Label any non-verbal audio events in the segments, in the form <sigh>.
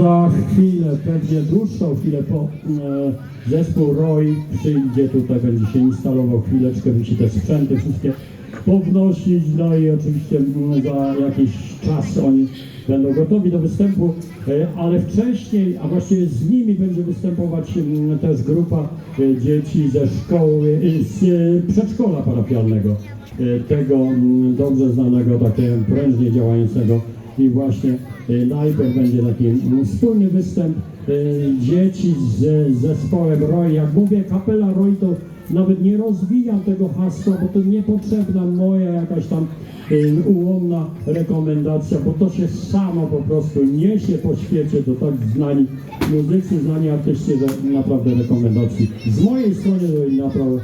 Za chwilę, pewnie dłuższą chwilę po e, zespół ROI przyjdzie tutaj, będzie się instalował chwileczkę, musi te sprzęty wszystkie pownosić, no i oczywiście mm, za jakiś czas oni będą gotowi do występu, e, ale wcześniej, a właściwie z nimi będzie występować mm, też grupa e, dzieci ze szkoły, e, z e, przedszkola parafialnego, e, tego mm, dobrze znanego, takiego prężnie działającego i właśnie e, najpierw będzie taki wspólny występ e, dzieci z zespołem ROI. Jak mówię kapela ROI, to nawet nie rozwijam tego hasła, bo to niepotrzebna moja jakaś tam e, ułomna rekomendacja, bo to się samo po prostu niesie po świecie, to tak znani muzycy, znani artyści, że naprawdę rekomendacji z mojej strony naprawdę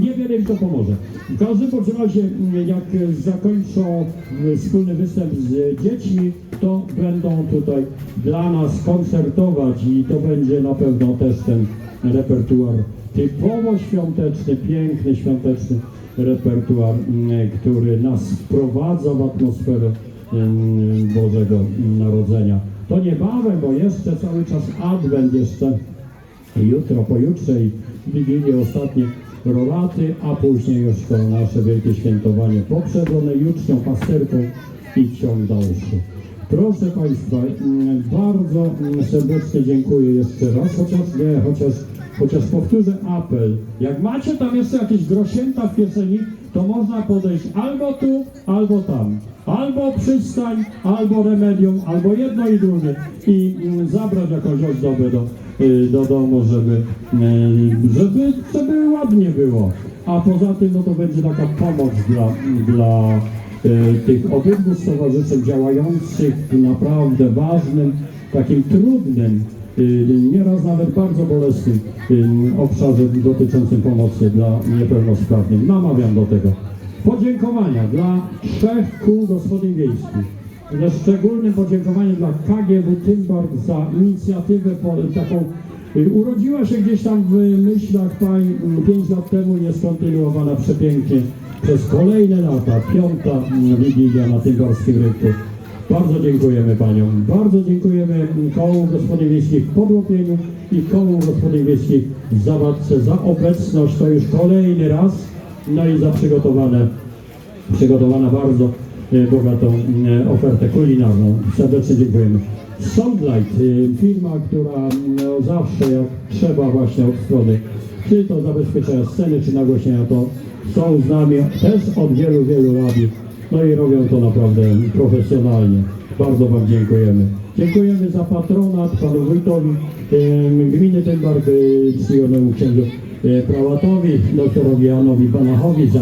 niewiele im to pomoże. W każdym razie, m, jak zakończą m, wspólny występ z dziećmi, to będą tutaj dla nas koncertować i to będzie na pewno też ten repertuar typowo świąteczny, piękny świąteczny repertuar, m, który nas wprowadza w atmosferę m, Bożego Narodzenia. To niebawem, bo jeszcze cały czas Adwent, jeszcze jutro, pojutrze i Wigilię ostatnie rolaty, a później już to nasze wielkie świętowanie poprzedzone jutrznią pasterką i ciąg dalszy. Proszę Państwa, mm, bardzo mm, serdecznie dziękuję jeszcze raz, chociaż nie, chociaż, chociaż powtórzę apel. Jak macie tam jeszcze jakieś grosięta w kieszeni, to można podejść albo tu, albo tam. Albo przystań, albo remedium, albo jedno i drugie i mm, zabrać jakąś ozdobę do, y, do domu, żeby, y, żeby, żeby ładnie było. A poza tym no to będzie taka pomoc dla, dla y, tych obydwu stowarzyszeń działających w naprawdę ważnym, takim trudnym, nieraz nawet bardzo bolesnym y, obszarze dotyczącym pomocy dla niepełnosprawnych. Namawiam do tego. Podziękowania dla trzech kół gospodyń wiejskich. Ze szczególnym podziękowaniem dla KGW Tymbark za inicjatywę taką y, urodziła się gdzieś tam w myślach pań 5 lat temu i jest kontynuowana przepięknie przez kolejne lata. Piąta mm, Wigilia na Tymbarskim Rynku. Bardzo dziękujemy Paniom. Bardzo dziękujemy kołu gospodyń wiejskich w Podłopieniu i kołu gospodyń wiejskich w Zawadce za obecność. To już kolejny raz. No i za przygotowane przygotowana bardzo e, bogatą e, ofertę kulinarną. Serdecznie dziękujemy. Soundlight, e, firma, która no, zawsze jak trzeba właśnie od strony, czy to zabezpieczenia sceny, czy nagłośnienia, to są z nami też od wielu, wielu lat. No i robią to naprawdę profesjonalnie. Bardzo Wam dziękujemy. Dziękujemy za patronat panu wójtowi e, gminy Tymbark, e, czcionemu księdzu e, prałatowi, doktorowi Janowi Banachowi za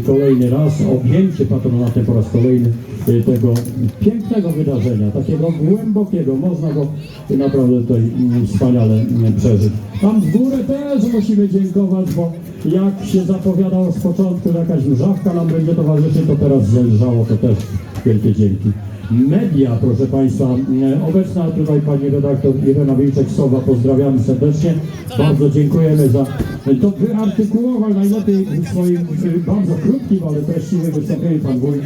kolejny raz objęcie patronatem po raz kolejny y, tego pięknego wydarzenia, takiego głębokiego, można go naprawdę tutaj mm, wspaniale mm, przeżyć. Tam w górę też musimy dziękować, bo jak się zapowiadało z początku, że jakaś mrzawka nam będzie towarzyszyć, to teraz zelżało, to też wielkie dzięki. Media, proszę Państwa, mm, obecna tutaj Pani redaktor Irena Wilczek-Sowa, pozdrawiamy serdecznie. Bardzo dziękujemy za to wyartykułował najlepiej w swoim bardzo krótkim, ale treściwym wystąpieniu Pan Wójt,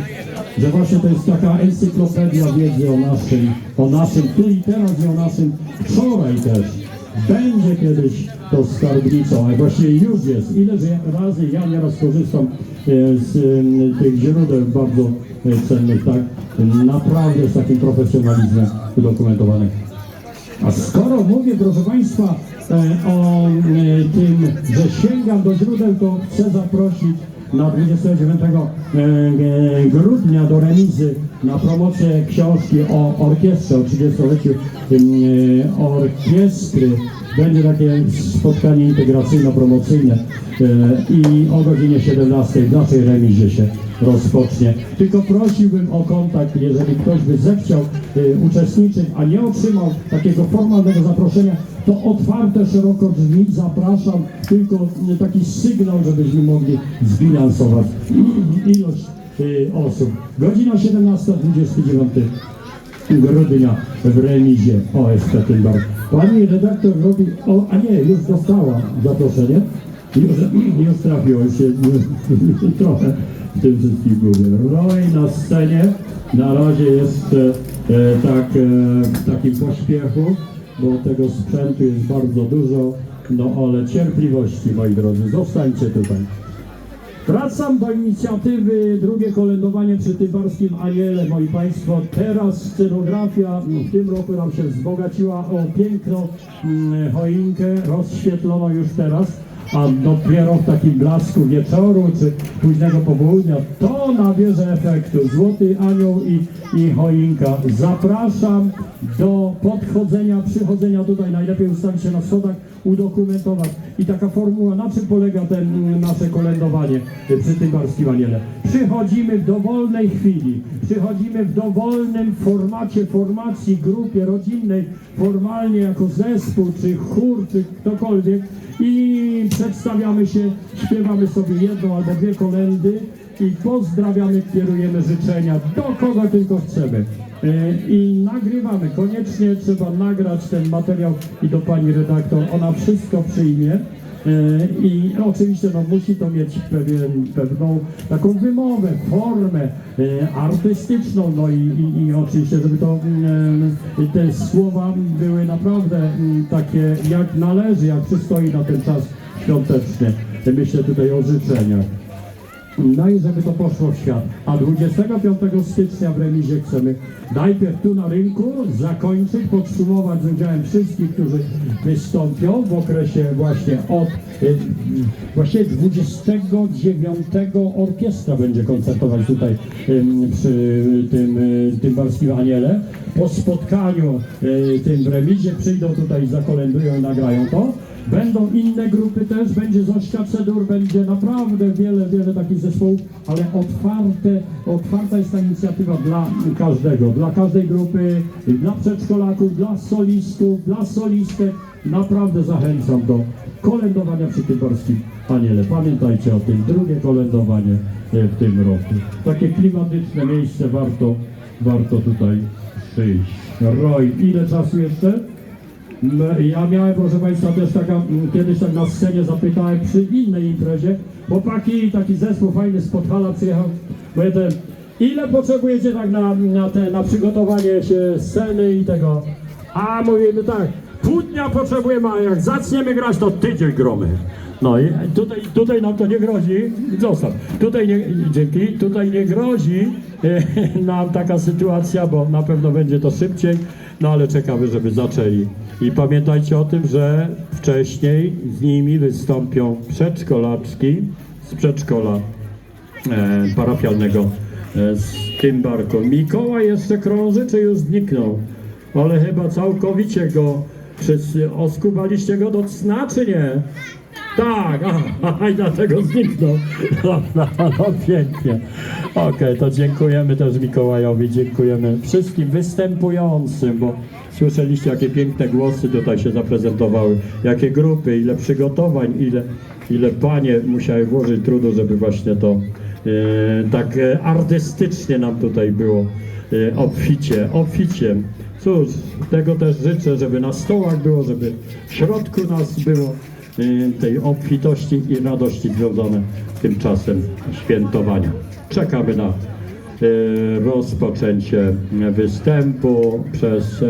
że właśnie to jest taka encyklopedia wiedzy o naszym, o naszym tu i teraz i o naszym wczoraj też. Będzie kiedyś to skarbnicą, a właściwie już jest. Ileż ja- razy ja nieraz korzystam e, z tych źródeł bardzo e, cennych, tak? Naprawdę z takim profesjonalizmem udokumentowanych. A skoro mówię, proszę Państwa, e, o tym, że sięgam do źródeł, to chcę zaprosić na 29 e, e, grudnia do remizy na promocję książki o orkiestrze, o 30-leciu e, orkiestry. Będzie takie spotkanie integracyjno-promocyjne e, i o godzinie 17 w naszej remizie się rozpocznie. Tylko prosiłbym o kontakt, jeżeli ktoś by zechciał y, uczestniczyć, a nie otrzymał takiego formalnego zaproszenia, to otwarte szeroko drzwi, zapraszam, tylko taki sygnał, żebyśmy mogli zbilansować <clears throat> ilość y, osób. Godzina 17.29 grudnia w remizie OSP Tymbar. Pani redaktor robi, o, a nie, już dostała zaproszenie. Już, <clears throat> już trafiłem się trochę w tym wszystkim gubię. Roy na scenie, na razie jest tak, e, w takim pośpiechu, bo tego sprzętu jest bardzo dużo, no ale cierpliwości moi drodzy, zostańcie tutaj. Wracam do inicjatywy drugie kolędowanie przy Tybarskim Aniele, moi Państwo. Teraz scenografia w tym roku nam się wzbogaciła o piękną mm, choinkę, rozświetlono już teraz, a dopiero w takim blasku wieczoru czy późnego popołudnia to nabierze efektu. Złoty Anioł i, i choinka. Zapraszam do podchodzenia, przychodzenia tutaj. Najlepiej ustawić się na schodach, udokumentować. I taka formuła, na czym polega ten, nasze kolędowanie przy tym Barskim Aniele. Przychodzimy w dowolnej chwili, przychodzimy w dowolnym formacie, formacji, grupie rodzinnej, formalnie jako zespół, czy chór, czy ktokolwiek i przedstawiamy się, śpiewamy sobie jedną albo dwie kolendy i pozdrawiamy, kierujemy życzenia do kogo tylko chcemy. E, I nagrywamy, koniecznie trzeba nagrać ten materiał i do pani redaktor, ona wszystko przyjmie. E, I oczywiście no, musi to mieć pewien, pewną taką wymowę, formę e, artystyczną, no i, i, i oczywiście, żeby to te słowa były naprawdę takie jak należy, jak przystoi na ten czas świąteczny. Myślę tutaj o życzeniach. No i żeby to poszło w świat. A 25 stycznia w remizie chcemy najpierw tu na rynku zakończyć, podsumować z udziałem wszystkich, którzy wystąpią w okresie właśnie od y, właśnie 29 orkiestra będzie koncertować tutaj przy tym, y, tym Barskim Aniele. Po spotkaniu y, tym w remizie przyjdą tutaj, zakolendują, nagrają to. Będą inne grupy też, będzie Zośka Cedur, będzie naprawdę wiele, wiele takich zespołów, ale otwarte, otwarta jest ta inicjatywa dla każdego, dla każdej grupy, dla przedszkolaków, dla solistów, dla solistek. Naprawdę zachęcam do kolędowania przy tym Borskim Aniele. Pamiętajcie o tym, drugie kolędowanie e, w tym roku. Takie klimatyczne miejsce warto, warto tutaj przyjść. Roj, ile czasu jeszcze? M- Ja miałem, proszę Państwa, też taka, m, kiedyś tak na scenie zapytałem przy innej imprezie, chłopaki, taki zespół fajny z Podhala przyjechał, mówię ten, ile potrzebujecie tak na, na, te, na przygotowanie się sceny i tego? A mówimy tak, pół dnia potrzebujemy, a jak zaczniemy grać, to tydzień gromy. No i tutaj, tutaj nam to nie grozi, zostaw, tutaj nie, dzięki, tutaj nie grozi e, <laughs> nam taka sytuacja, bo na pewno będzie to szybciej, no ale czekamy, żeby zaczęli. I pamiętajcie o tym, że wcześniej z nimi wystąpią przedszkolaczki z przedszkola e, parafialnego e, z Tymbarką. Mikołaj jeszcze krąży, czy już zniknął? Ale chyba całkowicie go wszyscy oskubaliście go do cna, czy nie? Tak, aha, i dlatego zniknął. <laughs> No, no, pięknie. Okej, to dziękujemy też Mikołajowi, dziękujemy wszystkim występującym, bo słyszeliście, jakie piękne głosy tutaj się zaprezentowały, jakie grupy, ile przygotowań, ile, ile panie musiały włożyć trudu, żeby właśnie to e, tak e, artystycznie nam tutaj było e, obficie, obficie. Cóż, tego też życzę, żeby na stołach było, żeby w środku nas było tej obfitości i radości związane tym czasem świętowania. Czekamy na y, rozpoczęcie występu przez e,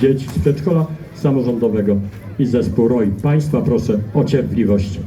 dzieci z przedszkola samorządowego i zespół ROI. Państwa proszę o cierpliwość.